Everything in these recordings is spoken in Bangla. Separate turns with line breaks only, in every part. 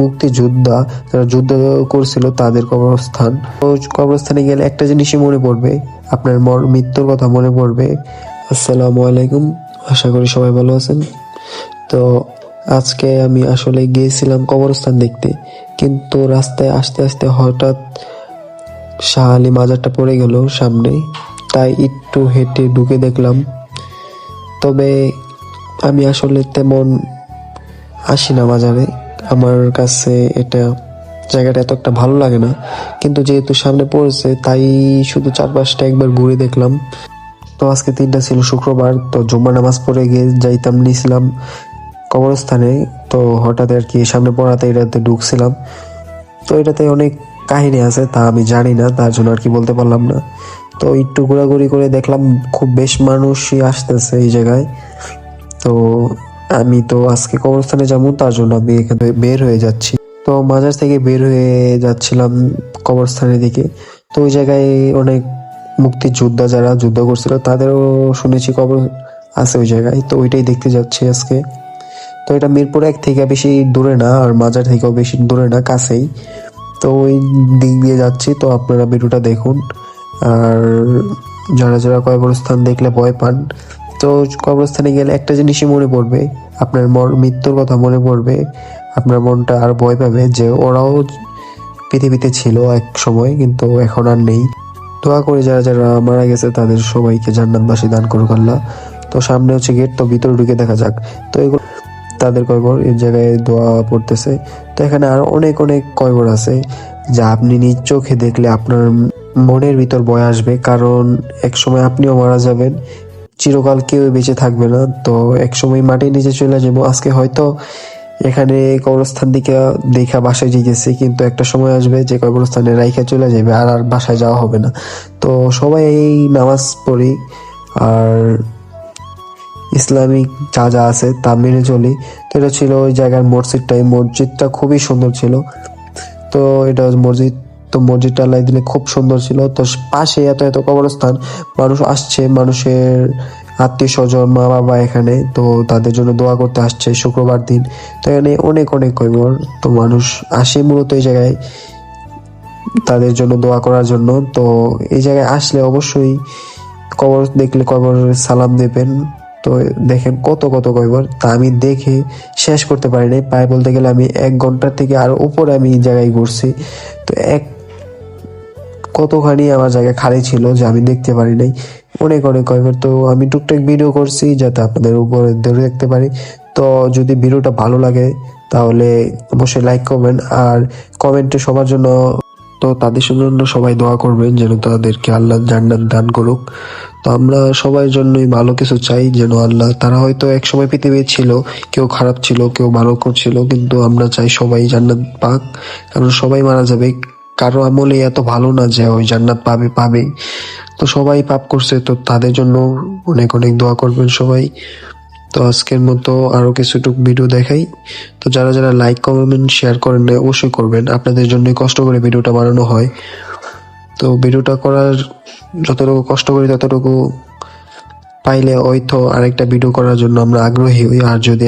মুক্তিযোদ্ধা যারা যুদ্ধ করছিল তাদের কবরস্থান। কবরস্থানে গেলে একটা জিনিসই মনে পড়বে, আপনার মৃত্যুর কথা মনে পড়বে। আসসালামু আলাইকুম, আশা করি সবাই ভালো আছেন। তো আজকে আমি আসলে গিয়েছিলাম কবরস্থান দেখতে, কিন্তু রাস্তায় আসতে আসতে হঠাৎ শাহ আলী মাজারটা পড়ে গেল সামনে, তাই একটু হেঁটে ঢুকে দেখলাম। তবে আমি আসলে তেমন আসি না বাজারে আমার কাছে এটা জায়গাটা এত একটা ভালো লাগে না। কিন্তু যেহেতু সামনে পড়েছে, তাই শুধু চারপাশটা একবার ঘুরে দেখলাম। তো আজকে তিনটা ছিল শুক্রবার, তো জুম্মা নামাজ পড়ে গিয়ে যাইতাম নিয়েছিলাম কবরস্থানে। তো হঠাৎ আর কি সামনে পড়াতে এটাতে ঢুকছিলাম। তো এটাতে অনেক কাহিনী আছে, তা আমি জানি না, তার জন্য আর কি বলতে পারলাম না। তো একটু ঘোরাঘুরি করে দেখলাম, খুব বেশ মানুষই আসতেছে এই জায়গায়। তো আমি তো আজকে কবরস্থানে যাব, তার জন্য আমি এখানে বের হয়ে যাচ্ছি। তো মাজার থেকে বের হয়ে যাচ্ছিলাম কবরস্থানের দিকে। তো ওই জায়গায় অনেক মুক্তিযোদ্ধা যারা যুদ্ধ করছিল, তাদেরও শুনেছি কবর আছে ওই জায়গায়। তো ওইটাই দেখতে যাচ্ছি আজকে। তো এটা মিরপুর এক থেকে বেশি দূরে না, আর মাজার থেকেও বেশি দূরে না, কাছেই। তো ওই দিক দিয়ে যাচ্ছি, তো আপনারা ভিডিওটা দেখুন। আর যারা যারা কবরস্থান দেখলে ভয় পান তো কবরস্থানে গেলে একটা জিনিসই মনে পড়বে, আপনার মৃত্যুর কথা মনে পড়বে, আপনার মনটা আর ভয় পাবে যে ওরাও পৃথিবীতে ছিল এক সময়, কিন্তু এখন আর নেই। দোয়া করে যারা যারা মারা গেছে তাদের সবাইকে জান্নাতবাসী দান করুক আল্লাহ। তো সামনে হচ্ছে গেট, তো ভিতরে ঢুকে দেখা যাক। তো এগুলো তাদের কয়বর এই জায়গায় দোয়া পড়তেছে। তো এখানে আর অনেক অনেক কয়বর আছে যা আপনি নিজ চোখে দেখলে আপনার মনের ভিতর বয় আসবে, কারণ এক সময় আপনিও মারা যাবেন চিরকাল কেউ বেঁচে থাকবে না। তো এক সময় মাটির নিচে চলে যাব। আজকে হয়তো এখানে কবরস্থান দিকে দেখা বাসায় যেতেছি, কিন্তু একটা সময় আসবে যে কবরস্থানে রাইখা চলে যাবে আর আর বাসায় যাওয়া হবে না। তো সবাই এই নামাজ পড়ি আর ইসলামিক যা যা আছে তা মেনে চলি। তো এটা ছিল ওই জায়গার মসজিদটাই। মসজিদটা খুবই সুন্দর ছিল। তো এটা মসজিদ তো মসজিদটা আল্লাহ দিলে খুব সুন্দর ছিল। তো পাশে এত এত কবরস্থান, মানুষ আসছে, মানুষের আত্মীয় স্বজন, মা বাবা এখানে, তো তাদের জন্য দোয়া করতে আসছে, শুক্রবার দিন। তো এখানে অনেক অনেক কবর, তো মানুষ আসে মূলত এই জায়গায় তাদের জন্য দোয়া করার জন্য। তো এই জায়গায় আসলে অবশ্যই কবর দেখলে কবর সালাম দেবেন। তো দেখেন কত কত কয়বার তা আমি দেখে শেষ করতে পারি নাই প্রায় বলতে গেলে আমি এক ঘণ্টার থেকে আরও উপরে আমি এই জায়গায় ঘুরছি। তো এক কতখানি আমার জায়গা খালি ছিল যে আমি দেখতে পারি নাই। অনেক অনেক কয়বার তো আমি টুকটাক ভিডিও করছি যাতে আপনাদের উপরে ধরে দেখতে পারি। তো যদি ভিডিওটা ভালো লাগে, তাহলে অবশ্যই লাইক করবেন আর কমেন্টে সবার জন্য তো তাদের জন্য সবাই দোয়া করবেন যেন তাদেরকে আল্লাহ জান্নাত দান করুক। তো আমরা সবার জন্যই ভালো কিছু চাই যেন আল্লাহ, তারা হয়তো এক সময় পৃথিবী ছিল, কেউ খারাপ ছিল, কেউ ভালো করছিল কিন্তু আমরা চাই সবাই জান্নাত পাক। কারণ সবাই মারা যাবে কারও আমলে এত ভালো না যে ওই জান্নাত পাবে পাবে তো সবাই পাপ করছে, তো তাদের জন্য অনেক অনেক দোয়া করবেন সবাই। তো আজকের মতো আরও কিছুটুক ভিডিও দেখাই। তো যারা যারা লাইক কমেন্ট শেয়ার করেন অবশ্যই করবেন। আপনাদের জন্যই কষ্ট করে ভিডিওটা বানানো হয়। তো ভিডিওটা করার যতটুকু কষ্ট করি, ততটুকু পাইলে হয়তো আরেকটা ভিডিও করার জন্য আমরা আগ্রহী হই। আর যদি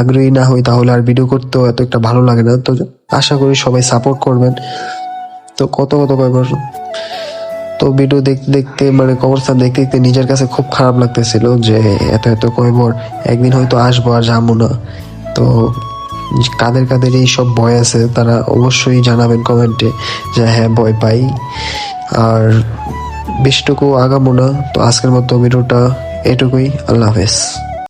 আগ্রহী না হই, তাহলে আর ভিডিও করতেও এত একটা ভালো লাগে না। তো আশা করি সবাই সাপোর্ট করবেন। তো কত কত কয়বার তো ভিডিও দেখতে দেখতে মানে কবরস্থান দেখতে দেখতে নিজের কাছে খুব খারাপ লাগতেছিল যে এত এত কয়বার একদিন হয়তো আসব আর যাব না। তো কাদের কাদের এই সব ভয় আছে তারা অবশ্যই জানাবেন কমেন্টে যে হ্যাঁ ভয় পাই। আর বেশটুকু আগামো না। তো আজকের মতো ভিডিওটা এটুকুই। আল্লাহ হাফেজ।